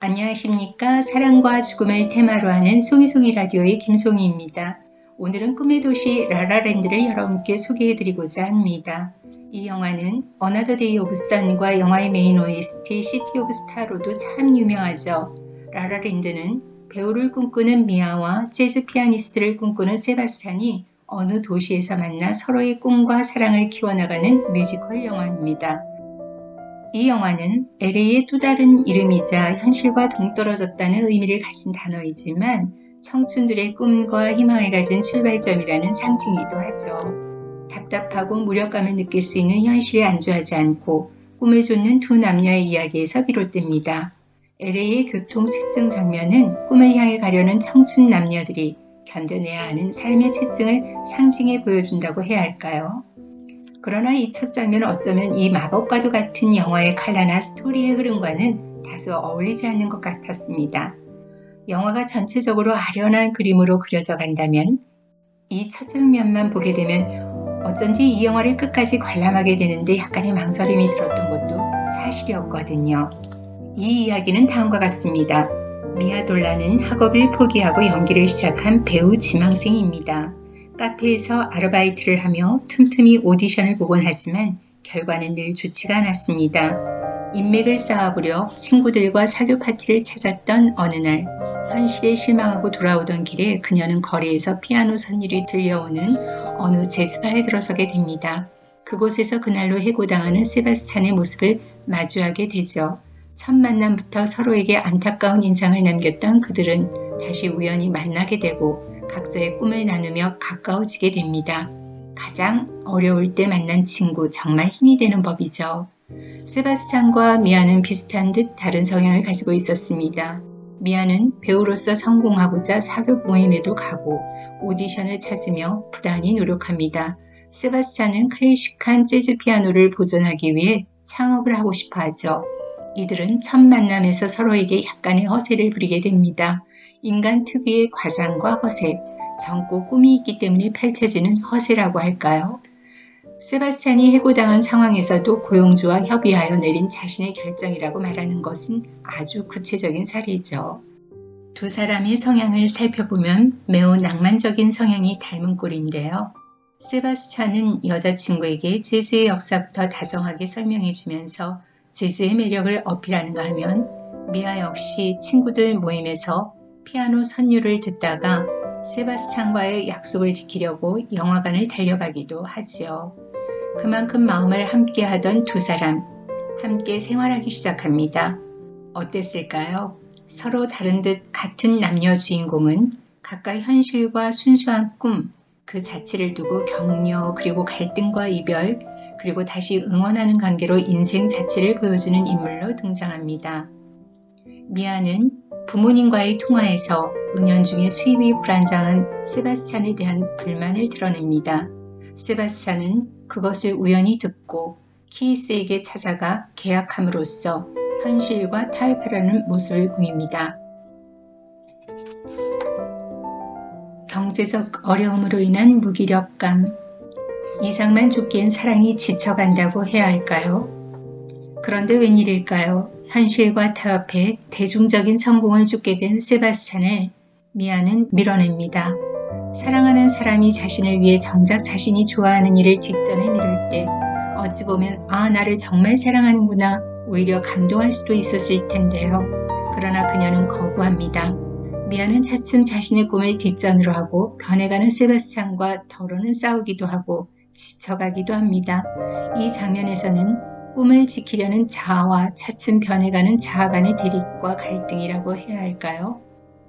안녕하십니까. 사랑과 죽음을 테마로 하는 송이송이 라디오의 김송이입니다. 오늘은 꿈의 도시 라라랜드를 여러분께 소개해드리고자 합니다. 이 영화는 어나더 데이 오브 선과 영화의 메인 OST 시티 오브 스타로도 참 유명하죠. 라라랜드는 배우를 꿈꾸는 미아와 재즈 피아니스트를 꿈꾸는 세바스찬이 어느 도시에서 만나 서로의 꿈과 사랑을 키워나가는 뮤지컬 영화입니다. 이 영화는 LA의 또 다른 이름이자 현실과 동떨어졌다는 의미를 가진 단어이지만 청춘들의 꿈과 희망을 가진 출발점이라는 상징이기도 하죠. 답답하고 무력감을 느낄 수 있는 현실에 안주하지 않고 꿈을 쫓는 두 남녀의 이야기에서 비롯됩니다. LA의 교통 채증 장면은 꿈을 향해 가려는 청춘 남녀들이 견뎌내야 하는 삶의 채증을 상징해 보여준다고 해야 할까요? 그러나 이 첫 장면은 어쩌면 이 마법과도 같은 영화의 칼라나 스토리의 흐름과는 다소 어울리지 않는 것 같았습니다. 영화가 전체적으로 아련한 그림으로 그려져 간다면 이 첫 장면만 보게 되면 어쩐지 이 영화를 끝까지 관람하게 되는데 약간의 망설임이 들었던 것도 사실이었거든요. 이 이야기는 다음과 같습니다. 미아 돌라는 학업을 포기하고 연기를 시작한 배우 지망생입니다. 카페에서 아르바이트를 하며 틈틈이 오디션을 보곤 하지만 결과는 늘 좋지가 않았습니다. 인맥을 쌓아보려 친구들과 사교 파티를 찾았던 어느 날 현실에 실망하고 돌아오던 길에 그녀는 거리에서 피아노 선율이 들려오는 어느 제스바에 들어서게 됩니다. 그곳에서 그날로 해고당하는 세바스찬의 모습을 마주하게 되죠. 첫 만남부터 서로에게 안타까운 인상을 남겼던 그들은 다시 우연히 만나게 되고 각자의 꿈을 나누며 가까워지게 됩니다. 가장 어려울 때 만난 친구 정말 힘이 되는 법이죠. 세바스찬과 미아는 비슷한 듯 다른 성향을 가지고 있었습니다. 미아는 배우로서 성공하고자 사교 모임에도 가고 오디션을 찾으며 부단히 노력합니다. 세바스찬은 클래식한 재즈 피아노를 보존하기 위해 창업을 하고 싶어 하죠. 이들은 첫 만남에서 서로에게 약간의 허세를 부리게 됩니다. 인간 특유의 과장과 허세, 젊고 꿈이 있기 때문에 펼쳐지는 허세라고 할까요? 세바스찬이 해고당한 상황에서도 고용주와 협의하여 내린 자신의 결정이라고 말하는 것은 아주 구체적인 사례죠. 두 사람의 성향을 살펴보면 매우 낭만적인 성향이 닮은 꼴인데요. 세바스찬은 여자친구에게 재즈의 역사부터 다정하게 설명해 주면서 재즈의 매력을 어필하는가 하면 미아 역시 친구들 모임에서 피아노 선율을 듣다가 세바스찬과의 약속을 지키려고 영화관을 달려가기도 하지요. 그만큼 마음을 함께 하던 두 사람, 함께 생활하기 시작합니다. 어땠을까요? 서로 다른 듯 같은 남녀 주인공은 각각 현실과 순수한 꿈, 그 자체를 두고 격려, 그리고 갈등과 이별, 그리고 다시 응원하는 관계로 인생 자체를 보여주는 인물로 등장합니다. 미아는 부모님과의 통화에서 은연 중에 수입이 불안정한 세바스찬에 대한 불만을 드러냅니다. 세바스찬은 그것을 우연히 듣고 키이스에게 찾아가 계약함으로써 현실과 타협하려는 모습을 보입니다. 경제적 어려움으로 인한 무기력감, 이상만 좋기엔 사랑이 지쳐간다고 해야 할까요? 그런데 웬일일까요? 현실과 타협해 대중적인 성공을 죽게 된 세바스찬을 미아는 밀어냅니다. 사랑하는 사람이 자신을 위해 정작 자신이 좋아하는 일을 뒷전에 미룰 때 어찌 보면 아 나를 정말 사랑하는구나 오히려 감동할 수도 있었을 텐데요. 그러나 그녀는 거부합니다. 미아는 차츰 자신의 꿈을 뒷전으로 하고 변해가는 세바스찬과 더러는 싸우기도 하고 지쳐가기도 합니다. 이 장면에서는 꿈을 지키려는 자아와 차츰 변해가는 자아 간의 대립과 갈등이라고 해야 할까요?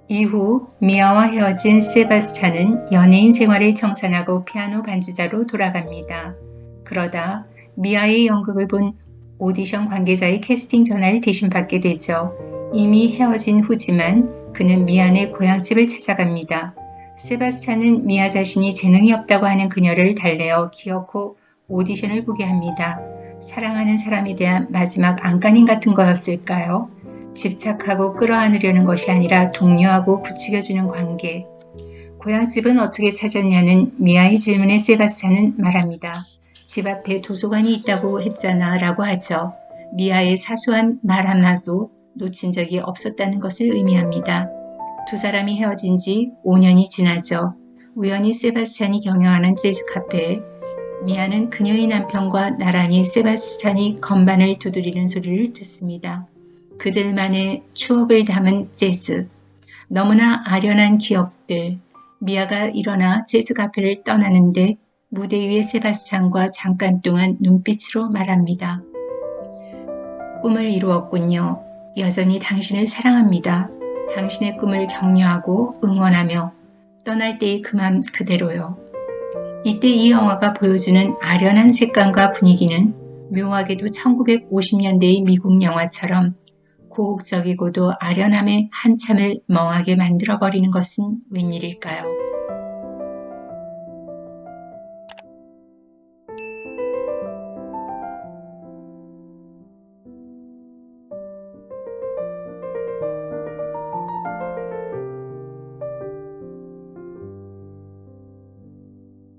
이후 미아와 헤어진 세바스찬은 연예인 생활을 청산하고 피아노 반주자로 돌아갑니다. 그러다 미아의 연극을 본 오디션 관계자의 캐스팅 전화를 대신 받게 되죠. 이미 헤어진 후지만 그는 미안의 고향집을 찾아갑니다. 세바스찬은 미아 자신이 재능이 없다고 하는 그녀를 달래어 기어코 오디션을 보게 합니다. 사랑하는 사람에 대한 마지막 안간힘 같은 거였을까요? 집착하고 끌어안으려는 것이 아니라 독려하고 부추겨주는 관계. 고향집은 어떻게 찾았냐는 미아의 질문에 세바스찬은 말합니다. 집 앞에 도서관이 있다고 했잖아 라고 하죠. 미아의 사소한 말 하나도 놓친 적이 없었다는 것을 의미합니다. 두 사람이 헤어진 지 5년이 지나죠. 우연히 세바스찬이 경영하는 재즈 카페에 미아는 그녀의 남편과 나란히 세바스찬이 건반을 두드리는 소리를 듣습니다. 그들만의 추억을 담은 재즈. 너무나 아련한 기억들. 미아가 일어나 재즈 카페를 떠나는데 무대 위의 세바스찬과 잠깐 동안 눈빛으로 말합니다. 꿈을 이루었군요. 여전히 당신을 사랑합니다. 당신의 꿈을 격려하고 응원하며 떠날 때의 그 맘 그대로요. 이때 이 영화가 보여주는 아련한 색감과 분위기는 묘하게도 1950년대의 미국 영화처럼 고혹적이고도 아련함에 한참을 멍하게 만들어버리는 것은 웬일일까요?